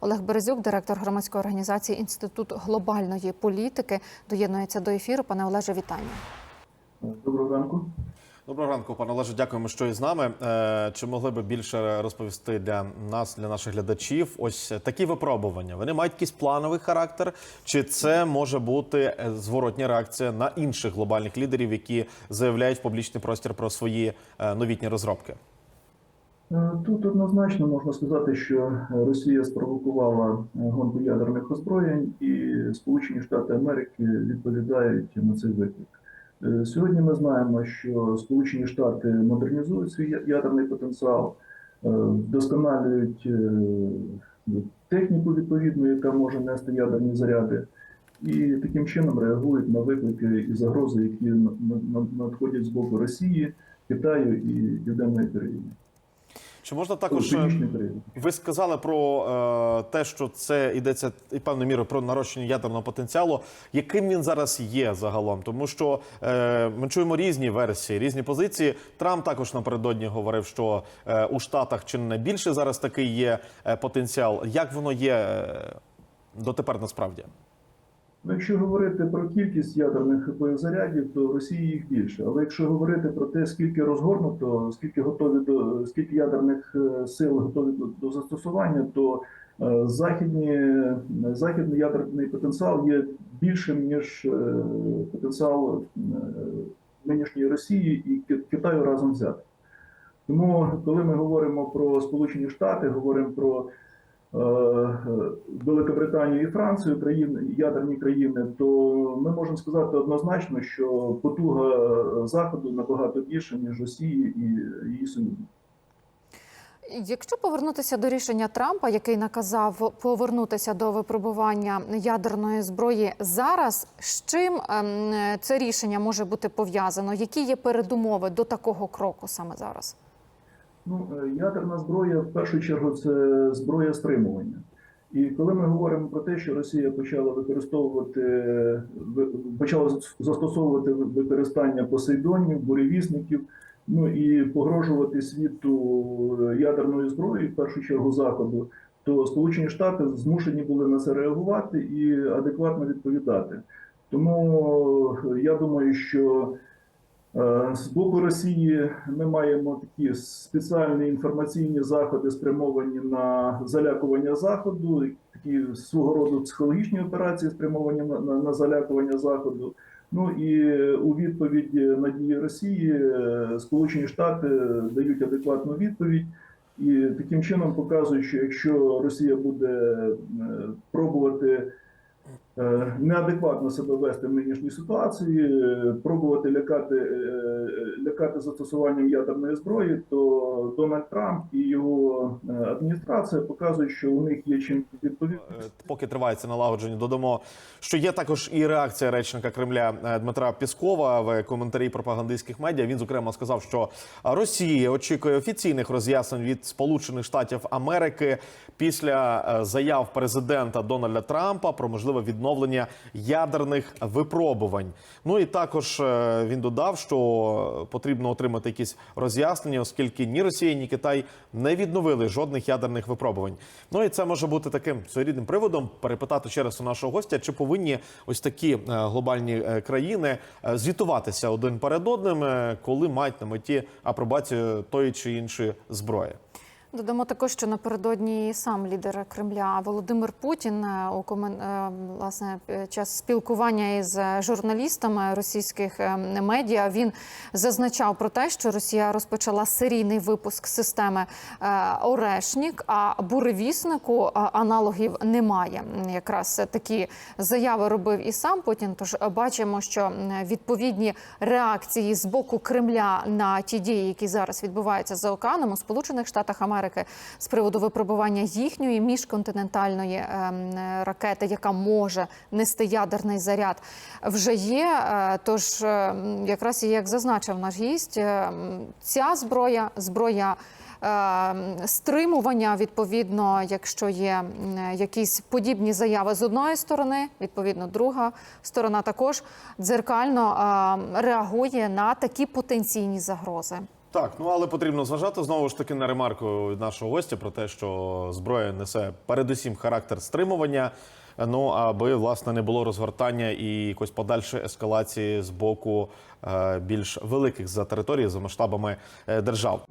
Олег Березюк, директор громадської організації Інститут глобальної політики, доєднується до ефіру. Пане Олеже, вітання. Доброго ранку. Доброго ранку, пане Олеже. Дякуємо, що із нами. Е, Чи могли би більше розповісти для нас, для наших глядачів? Ось такі випробування. Вони мають якийсь плановий характер, чи це може бути е, зворотня реакція на інших глобальних лідерів, які заявляють в публічний простір про свої е, новітні розробки? Е, Тут однозначно можна сказати, що Росія спровокувала е, гонку ядерних озброєнь, і Сполучені Штати Америки відповідають на цей виклик. Е, Сьогодні ми знаємо, що Сполучені Штати модернізують свій ядерний потенціал, вдосконалюють техніку відповідну, яка може нести ядерні заряди, і таким чином реагують на виклики і загрози, які на- на- надходять з боку Росії, Китаю і Південної Кореї. Чи можна також е, ви сказали про е, те, що це йдеться і певною мірою про нарощення ядерного потенціалу? Яким він зараз є загалом? Тому що е, ми чуємо різні версії, різні позиції. Трамп також напередодні говорив, що у Штатах чи не найбільше зараз такий є потенціал. Як воно є дотепер насправді? Якщо говорити про кількість ядерних боєзарядів, то Росії їх більше. Але якщо говорити про те, скільки розгорнуто, скільки готові до скільки ядерних е, сил готові до, до застосування, то е, західні, західний ядерний потенціал є більшим ніж е, потенціал е, нинішньої Росії і Китаю разом взяти. Тому, коли ми говоримо про Сполучені Штати, говоримо про е, Великобританію і Францію, країни ядерні країни, то ми можемо сказати однозначно, що потуга заходу набагато більша ніж Росії і її союзників. Якщо повернутися до рішення Трампа, який наказав повернутися до випробування ядерної зброї зараз, з чим ем, це рішення може бути пов'язано? Які є передумови до такого кроку саме зараз? Ну, е, ядерна зброя в першу чергу це зброя стримування. І коли ми говоримо про те, що Росія почала використовувати ви- почала застосовувати використання посейдонів, буревісників, ну і погрожувати світу ядерною зброєю, в першу чергу заходу, то Сполучені Штати змушені були на це реагувати і адекватно відповідати. Тому е, я думаю, що З боку Росії ми маємо такі спеціальні інформаційні заходи, спрямовані на залякування заходу, такі свого роду психологічні операції, спрямовані на, на, на залякування заходу. Ну і у відповідь на дії Росії е, Сполучені Штати дають адекватну відповідь. І таким чином показують, що якщо Росія буде е, пробувати е, неадекватно себе вести в нинішній ситуації, е, пробувати лякати, е, лякати застосуванням ядерної зброї, то Дональд Трамп і його е, адміністрація показують, що у них є чим відповісти. Е, Поки тривається налагодження, додамо, що є також і реакція речника Кремля е, Дмитра Піскова в коментарі пропагандистських медіа. Він зокрема сказав, що Росія очікує офіційних роз'яснень від Сполучених Штатів Америки після е, заяв президента Дональда Трампа про можливе відновлення ядерних випробувань. Ну і також е, він додав, що потрібно отримати якісь роз'яснення, оскільки ні Росія, ні Китай не відновили жодних ядерних випробувань. Ну і це може бути таким своєрідним приводом перепитати ще раз у нашого гостя, чи повинні ось такі е, глобальні е, країни звітуватися один перед одним, коли мають на меті апробацію тої чи іншої зброї. Додамо також, що напередодні сам лідер Кремля Володимир Путін е, у е, власне час спілкування із е, журналістами російських е, медіа він зазначав про те, що Росія розпочала серійний випуск системи е, Орешнік, а буревіснику е, аналогів немає. Якраз такі заяви робив і сам Путін. Тож бачимо, що відповідні реакції з боку Кремля на ті дії, які зараз відбуваються за океаном у Сполучених Штатах Америки з приводу випробування їхньої міжконтинентальної ем, е, ракети, яка може нести ядерний заряд, вже є. Е, Тож, е, якраз як зазначив наш гість, ця зброя зброя. Стримування відповідно, якщо є якісь подібні заяви з одної сторони, відповідно, друга сторона також дзеркально реагує на такі потенційні загрози. Так, ну але потрібно зважати знову ж таки на ремарку від нашого гостя про те, що зброя несе передусім характер стримування. Ну аби власне не було розгортання і якось подальшої ескалації з боку е, більш великих за території за масштабами е, держав.